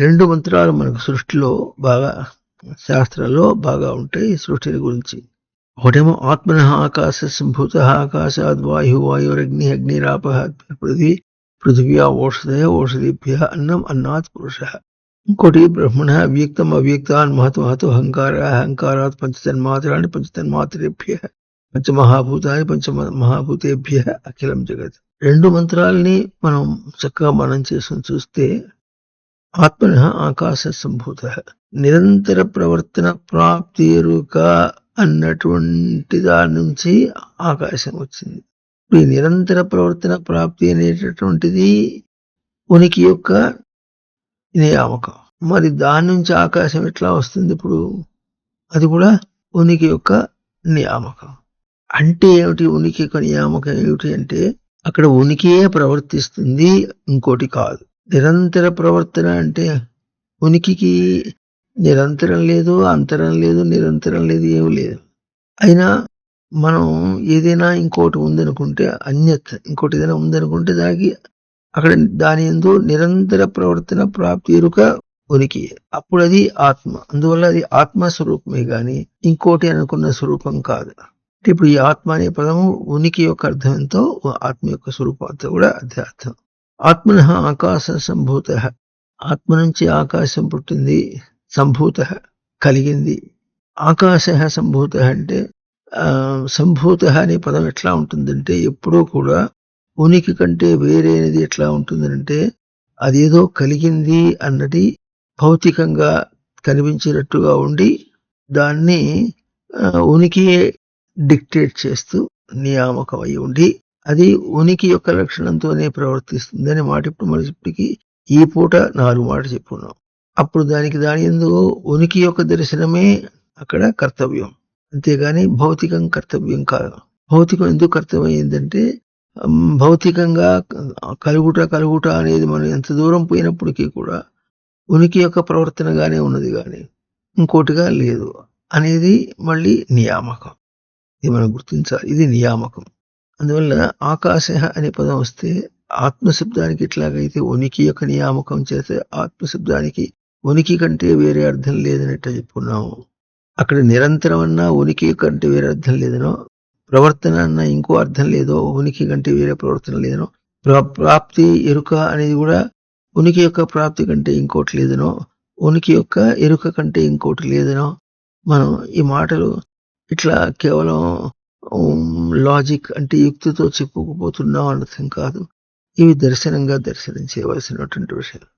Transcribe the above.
రెండు మంత్రాలు మనకు సృష్టిలో బాగా శాస్త్రంలో బాగా ఉంటాయి ఈ సృష్టిని గురించి. ఒకటేమో ఆత్మన ఆకాశ సంభూత ఆకాశాద్ వాయు వాయురగ్ని అగ్నిరాప పృథివీ పృథివ్యా ఓషధయ ఓషధిభ్య అన్నం అన్నాత్ పురుష. ఇంకోటి బ్రహ్మణ అవ్యక్తం అవ్యక్తాన్ మహత్ మహత్ అహంకార అహంకారాత్ పంచతన్మాత్రాన్ని పంచతన్మాత్రేభ్య పంచమహాభూతాన్ని పంచ మహాభూతేభ్య అఖిలం జగత్. రెండు మంత్రాలని మనం చక్కగా మనం చేసుకుని చూస్తే ఆత్మన ఆకాశ సంభూత. నిరంతర ప్రవర్తన ప్రాప్తి ఎరుక అన్నటువంటి దాని నుంచి ఆకాశం వచ్చింది. ఈ నిరంతర ప్రవర్తన ప్రాప్తి అనేటటువంటిది ఉనికి యొక్క నియామకం. మరి దాని నుంచి ఆకాశం ఎట్లా వస్తుంది ఇప్పుడు? అది కూడా ఉనికి యొక్క నియామకం. అంటే ఏమిటి ఉనికి యొక్క నియామకం? ఏమిటి అంటే అక్కడ ఉనికియే ప్రవర్తిస్తుంది ఇంకోటి కాదు. నిరంతర ప్రవర్తన అంటే ఉనికికి నిరంతరం లేదు అంతరం లేదు నిరంతరం లేదు ఏమి లేదు. అయినా మనం ఏదైనా ఇంకోటి ఉందనుకుంటే అన్యత్ ఇంకోటి ఏదైనా ఉందనుకుంటే దానికి అక్కడ దాని ఎందు నిరంతర ప్రవర్తన ప్రాప్తి ఎరుక ఉనికి. అప్పుడు అది ఆత్మ. అందువల్ల అది ఆత్మ స్వరూపమే గాని ఇంకోటి అనుకున్న స్వరూపం కాదు. ఇప్పుడు ఈ ఆత్మ అనే పదము ఉనికి యొక్క అర్థం ఎంతో ఆత్మ యొక్క స్వరూపంతో కూడా అదే అర్థం. ఆత్మన ఆకాశ సంభూత. ఆత్మ నుంచి ఆకాశం పుట్టింది సంభూత కలిగింది. ఆకాశ సంభూత అంటే సంభూత అనే పదం ఎట్లా ఉంటుందంటే ఎప్పుడూ కూడా ఉనికి కంటే వేరేది ఎట్లా ఉంటుందంటే అదేదో కలిగింది అన్నది భౌతికంగా కనిపించినట్టుగా ఉండి దాన్ని ఉనికి డిక్టేట్ చేస్తూ నియామకమై ఉండి అది ఉనికి యొక్క లక్షణంతోనే ప్రవర్తిస్తుంది అనే మాట ఇప్పుడు మన ఇప్పటికి ఈ పూట నాలుగు మాట చెప్పుకున్నాం. అప్పుడు దానికి దాని ఎందు ఉనికి యొక్క దర్శనమే అక్కడ కర్తవ్యం. అంతేగాని భౌతికం కర్తవ్యం కాదు. భౌతికం ఎందుకు కర్తవ్యమైందంటే భౌతికంగా కలుగుట కలుగుట అనేది మనం ఎంత దూరం పోయినప్పటికీ కూడా ఉనికి యొక్క ప్రవర్తనగానే ఉన్నది కానీ ఇంకోటిగా లేదు అనేది మళ్ళీ నియామకం. ఇది మనం గుర్తించాలి. ఇది నియామకం. అందువల్ల ఆకాశ అనే పదం వస్తే ఆత్మశబ్దానికి ఎట్లాగైతే ఉనికి యొక్క నియామకం చేస్తే ఆత్మశబ్దానికి ఉనికి కంటే వేరే అర్థం లేదనట్టు చెప్పుకున్నాము. అక్కడ నిరంతరం అన్నా ఉనికి కంటే వేరే అర్థం లేదనో ప్రవర్తన అన్న ఇంకో అర్థం లేదో ఉనికి కంటే వేరే ప్రవర్తన లేదనో ప్రాప్తి ఎరుక అనేది కూడా ఉనికి యొక్క ప్రాప్తి కంటే ఇంకోటి లేదనో ఉనికి యొక్క ఎరుక కంటే ఇంకోటి లేదనో మనం ఈ మాటలు ఇట్లా కేవలం లాజిక్ అంటే యుక్తితో చెప్పుకుపోతున్నాం అర్థం కాదు. ఇవి దర్శనంగా దర్శనం చేయవలసినటువంటి విషయాలు.